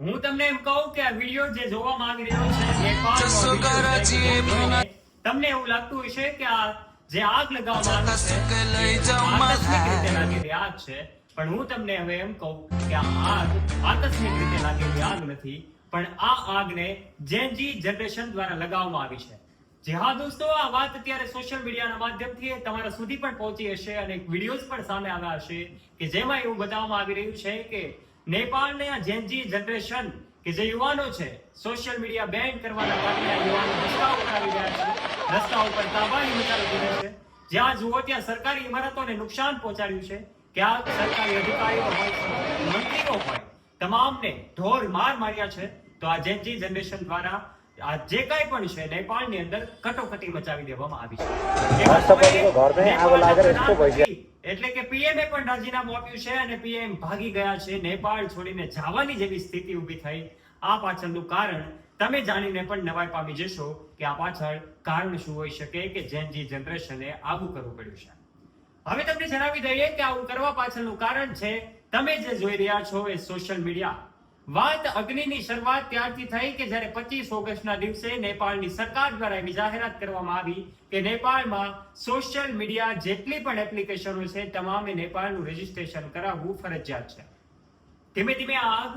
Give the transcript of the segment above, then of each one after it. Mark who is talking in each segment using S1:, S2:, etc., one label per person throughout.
S1: હું તમને એમ કહું કે આ વીડિયો જે જોવામાં આવી રહ્યો છે જે તમને એવું લાગતું હશે કે આ જે આગ લગાવવામાં આવી છે આગ છે. પણ હું તમને હવે એમ કહું કે આ આગ આકસ્મિક રીતે લાગેલી આગ નથી પણ આ આગને જેનજી જનરેશન દ્વારા લગાવવામાં આવી છે. જી હા દોસ્તો આ વાત અત્યારે સોશિયલ મીડિયાના માધ્યમથી તમારા સુધી પણ પહોંચી હશે અને વિડીયોઝ પણ સામે આવ્યા હશે કે જેમાં એવું બતાવવામાં આવી રહ્યું છે કે નેપાળની આ જેનજી જનરેશન કે જે યુવાનો છે સોશિયલ મીડિયા બેન કરવાના કારણે આ યુવાનો રસ્તા ઉપર રહ્યા છે. રસ્તા ઉપર તાબાહી મચાવી દીધી છે. જ્યાં જુઓ ત્યાં સરકારી ઇમારતોને નુકસાન પહોંચાડ્યું છે ક્યાંક સરકારી અધિકારીઓ હોય, મંત્રીઓ હોય, તમામને ઢોર માર માર્યા છે, તો આ જેનજી જનરેશન દ્વારા આ જે કાંઈ પણ છે, નેપાળની અંદર કટોકટી મચાવી દેવામાં આવી છે. એટલે કે પીએમએ પણ રાજીનામું આપ્યું છે અને પીએમ ભાગી ગયા છે નેપાળ છોડીને જવાની જેવી સ્થિતિ ઊભી થઈ. આ પાછળનું કારણ તમે જાણીને પણ નવાઈ પામી જશો કે આ પાછળ કારણ શું હોઈ શકે કે જેનજી જનરેશને આવું કરવું પડ્યું છે. હવે તમને જણાવી દઈએ કે આવું કરવા પાછળનું કારણ છે, તમે જે જોઈ રહ્યા છો એ સોશિયલ મીડિયા વાત અગ્નિની શરૂઆત ત્યારથી થઈ કે જ્યારે પચીસ ઓગસ્ટના દિવસે નેપાળની સરકાર દ્વારા એવી જાહેરાત કરવામાં આવી કે નેપાળમાં સોશિયલ મીડિયા જેટલી પણ એપ્લિકેશનો છે, તમામે નેપાળનું રજીસ્ટ્રેશન કરાવવું ફરજિયાત છે. ધીમે ધીમે આ આગ,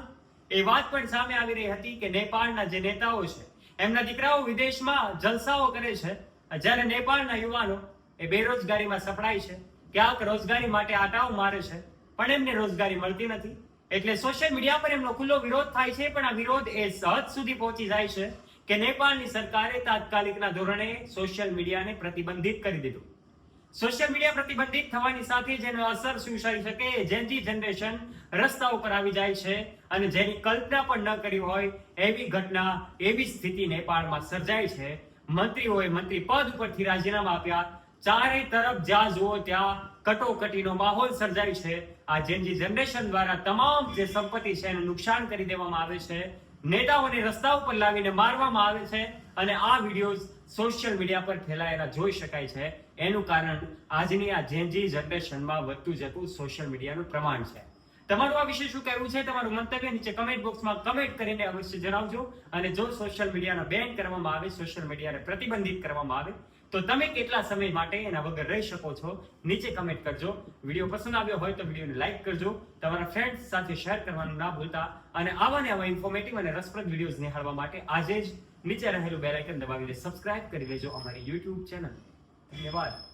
S1: એ વાત પણ સામે આવી રહી હતી કે નેપાળના જે નેતાઓ છે, એમના દીકરાઓ વિદેશમાં જલસાઓ કરે છે, જ્યારે નેપાળના યુવાનો એ બેરોજગારીમાં સપડાય છે, ક્યાંક રોજગારી માટે આટાઓ મારે છે, પણ એમને રોજગારી મળતી નથી. એટલે સોશિયલ મીડિયા પર એમનો ખુલ્લો વિરોધ થાય છે, પણ આ વિરોધ એ સહજ સુધી પહોંચી જાય છે કે નેપાળની સરકારે તાત્કાલિકના ધોરણે સોશિયલ મીડિયાને પ્રતિબંધિત કરી દીધું. સોશિયલ મીડિયા પ્રતિબંધિત થવાની સાથે જેનો અસર શું થઈ શકે જેનજી જનરેશન રસ્તા ઉપર આવી જાય છે અને જેની કલ્પના પણ ન કરી હોય એવી ઘટના, એવી સ્થિતિ નેપાળમાં સર્જાય છે. મંત્રીઓએ મંત્રી પદ ઉપરથી રાજીનામા આપ્યા ચારે તરફ જ્યાં જુઓ ત્યાં કટોકટીનો માહોલ સર્જાય છે. આ જેનજી જનરેશન દ્વારા તમામ જે સંપત્તિ છે એનું નુકસાન કરી દેવામાં આવે છે. નેતાઓને રસ્તા ઉપર લાવીને મારવામાં આવે છે અને આ વિડીયોઝ સોશિયલ મીડિયા પર ફેલાયેલા જોઈ શકાય છે. એનું કારણ આજની આ જેનજી જનરેશનમાં વધતું જતું સોશિયલ મીડિયાનું પ્રમાણ છે. તમારું આ વિશે શું કહેવું છે? તમારું મંતવ્ય નીચે કમેન્ટ બોક્સમાં કમેન્ટ કરીને અવશ્ય જણાવજો. અને જો સોશિયલ મીડિયાનો બેન કરવામાં આવે, સોશિયલ મીડિયાને પ્રતિબંધિત કરવામાં આવે તો તમે કેટલા સમય માટે એના વગર રહી શકો છો? નીચે કમેન્ટ કરજો. વીડિયો પસંદ આવ્યો હોય તો વિડીયોને લાઈક કરજો. તમારા ફ્રેન્ડ્સ સાથે શેર કરવાનું ના ભૂલતા. અને આવા ને આવા ઇન્ફોર્મેટિવ અને રસપ્રદ વિડીયોઝ નિહાળવા માટે આજે જ નીચે રહેલું બેલ આઇકન દબાવીને સબસ્ક્રાઇબ કરી લેજો અમારી યુટ્યુબ ચેનલ ધન્યવાદ.